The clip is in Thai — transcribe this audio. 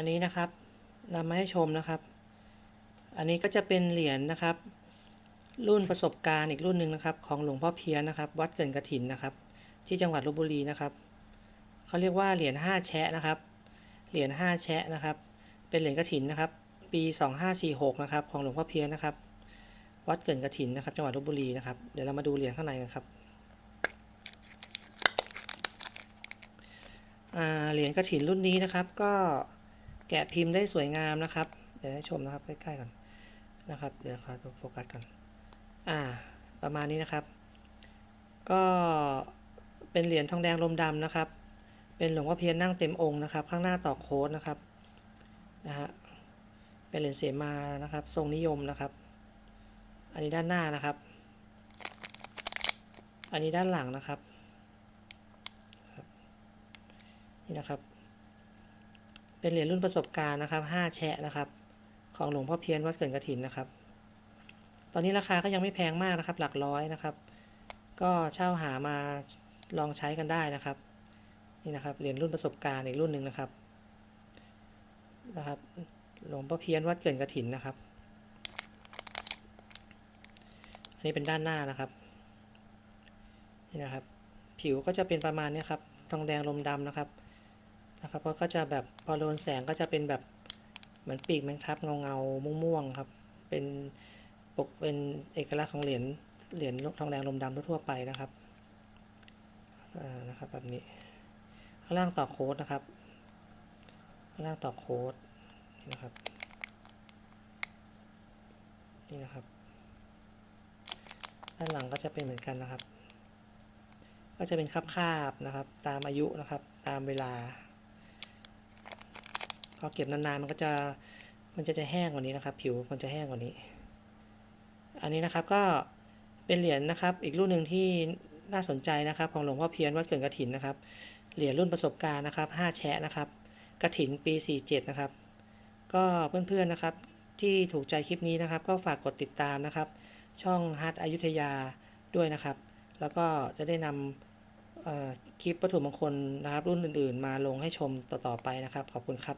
อันนี้นะครับนำมาให้ชมนะครับ อันนี้ก็จะเป็นเหรียญนะครับ รุ่นประสบการณ์อีกรุ่นหนึ่งนะครับ ของหลวงพ่อเพี้ยนนะครับ วัดเกินกระถินนะครับ ที่จังหวัดลบบุรีนะครับเขาเรียกว่าเหรียญห้าแชะนะครับ เหรียญห้าแชะนะครับ เป็นเหรียญกระถินนะครับ ปี 2546นะครับของหลวงพ่อเพี้ยนนะครับ วัดเกินกระถินนะครับ จังหวัดลบบุรีนะครับเดี๋ยวเรามาดูเหรียญข้างในกันครับเหรียญกระถินรุ่นนี้นะครับก็ แกะพิมพ์ได้สวยงามนะครับ เดี๋ยวให้ชมนะครับใกล้ๆก่อนนะครับ เดี๋ยวขอตัวโฟกัสก่อนอ่า ประมาณนี้นะครับ ก็เป็นเหรียญทองแดงลมดำนะครับ เป็นหลวงพ่อเพียรนั่งเต็มองค์นะครับ ข้างหน้าต่อโค้ดนะครับนะฮะเป็นเหรียญเสมานะครับ ทรงนิยมนะครับ อันนี้ด้านหน้านะครับ อันนี้ด้านหลังนะครับ นี่นะครับ เป็นเหรียญรุ่นประสบการณ์นะครับห้าแชะนะครับ ของหลวงพ่อเพียรวัดเกินกระถินนะครับ ตอนนี้ราคาก็ยังไม่แพงมากนะครับ หลักร้อยนะครับ ก็เช่าหามาลองใช้กันได้นะครับ นี่นะครับเหรียญรุ่นประสบการณ์อีกรุ่นหนึ่งนะครับนะครับ หลวงพ่อเพียรวัดเกินกระถินนะครับ อันนี้เป็นด้านหน้านะครับนี่นะครับ ผิวก็จะเป็นประมาณนี้ครับทองแดงลมดำนะครับ นะครับก็จะแบบพอโดนแสงก็จะเป็นแบบเหมือนปีกแมงทับเงาเงาม่วงๆครับ เป็นปกเป็นเอกลักษณ์ของเหรียญเหรียญทองแดงลมดำทั่วไปนะครับนะครับแบบนี้ข้างล่างต่อโค้ดนะครับข้างล่างต่อโค้ดนี่นะครับนี่นะครับ ด้านหลังก็จะเป็นเหมือนกันนะครับ ก็จะเป็นคาบๆนะครับ ตามอายุนะครับ ตามเวลา พอเก็บนานๆมันก็จะมันจะจะแห้งกว่านี้นะครับ ผิวมันจะแห้งกว่านี้ อันนี้นะครับก็เป็นเหรียญนะครับ อีกรุ่นหนึ่งที่น่าสนใจนะครับ ของหลวงพ่อเพียรวัดเกิดกระถินนะครับ เหรียญรุ่นประสบการณ์นะครับ5แชะนะครับกระถินปี 47 นะครับ ก็เพื่อนๆนะครับที่ถูกใจคลิปนี้นะครับ ก็ฝากกดติดตามนะครับ ช่องฮัทอยุธยาด้วยนะครับ แล้วก็จะได้นำคลิปวัตถุมงคลนะครับ รุ่นอื่นๆ มาลงให้ชมต่อๆไปนะครับ ขอบคุณครับ